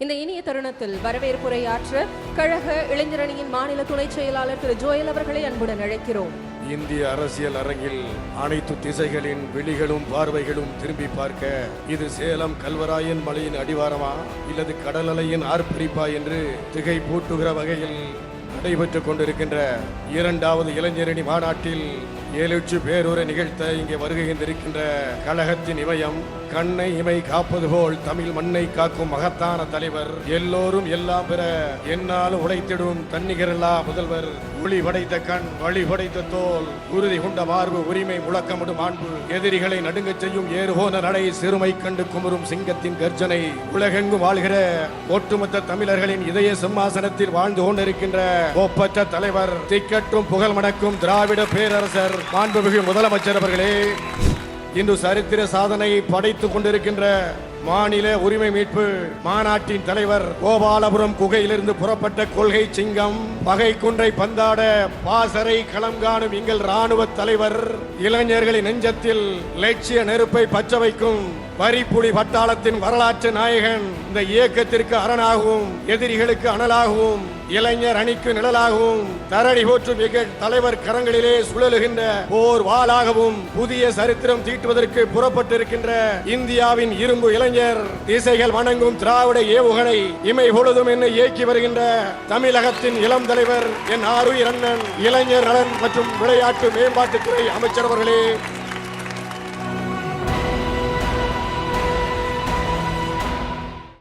இந்த இனிய தருணத்தில் வரவேற்புரையாற்ற கழக இளைஞரணியின் மாநில துணைச் செயலாளர் திரு ஜோயல் அவர்களை அன்புடன் அழைக்கிறோம். இந்திய அரசியல் அரங்கில் அனைத்து திசைகளின் விழிகளும் பார்வைகளும் திரும்பி பார்க்க இது சேலம் கல்வராயன் மலையின் அடிவாரமா இல்லது கடல் அலையின் ஆர்ப்பரிப்பா என்று திகை பூட்டுகிற வகையில் நடைபெற்றுக் கொண்டிருக்கின்ற இரண்டாவது இளைஞரணி மாநாட்டில் ஏழு பேருரை நிகழ்த்த இங்கே வருகின்றிருக்கின்ற கழகத்தின் இமயம் கண்ணை இமை காப்பது போல் தமிழ் மண்ணை காக்கும் மகத்தான தலைவர். எல்லோரும் எல்லாம் பெற என்னால் உடைத்திடும் தன்னிகரில்லா முதல்வர் ஒளி படைத்த கண் வழி படைத்த தோல். உறுதி கொண்ட மார்பு உரிமை முழக்கமிடும் ஆண்பு. எதிரிகளை நடுங்கச் செய்யும் ஏறுகோன நடை சிறுமை கண்டு குமுறும் சிங்கத்தின் கர்ஜனை. உலகெங்கும் வாழ்கிற ஒட்டுமொத்த தமிழர்களின் இதய சிம்மாசனத்தில் வாழ்ந்து கொண்டிருக்கின்ற ஒப்பற்ற தலைவர். திக்கட்டும் புகழ் மணக்கும் திராவிட பேரரசர். மாண்புமிகு முதலமைச்சர் அவர்களே. இன்று சரித்திர சாதனையை படைத்துக் கொண்டிருக்கின்ற மாநில உரிமை மீட்பு மாநாட்டின் தலைவர் கோபாலபுரம் குகையிலிருந்து புறப்பட்ட கொள்கை சிங்கம் பகை குன்றை பந்தாட பாசறை களம் காணும் எங்கள் ராணுவ தலைவர் இளைஞர்களின் நெஞ்சத்தில் லட்சிய நெருப்பை பச்ச வைக்கும் வரிப்புலி பட்டாளத்தின் வரலாற்று நாயகன் இந்த இயக்கத்திற்கு அரணாகவும் எதிரிகளுக்கு அனலாகவும் இளைஞர் அணிக்கு நிழலாகவும் தரணி போற்றும் எங்கள் தலைவர் கரங்களிலே சுழலுகின்ற போர் வாளாகவும் புதிய சரித்திரம் தீட்டுவதற்கு புறப்பட்டிருக்கின்ற இந்தியாவின் இரும்பு இளைஞர் திசைகள் வணங்கும் திராவிட ஏவுகணை இமை பொழுதும் என்னை இயக்கி வருகின்ற தமிழகத்தின் இளம் தலைவர் என் ஆருயிர் அண்ணன் இளைஞர் நலன் மற்றும் விளையாட்டு மேம்பாட்டுத்துறை அமைச்சர் அவர்களே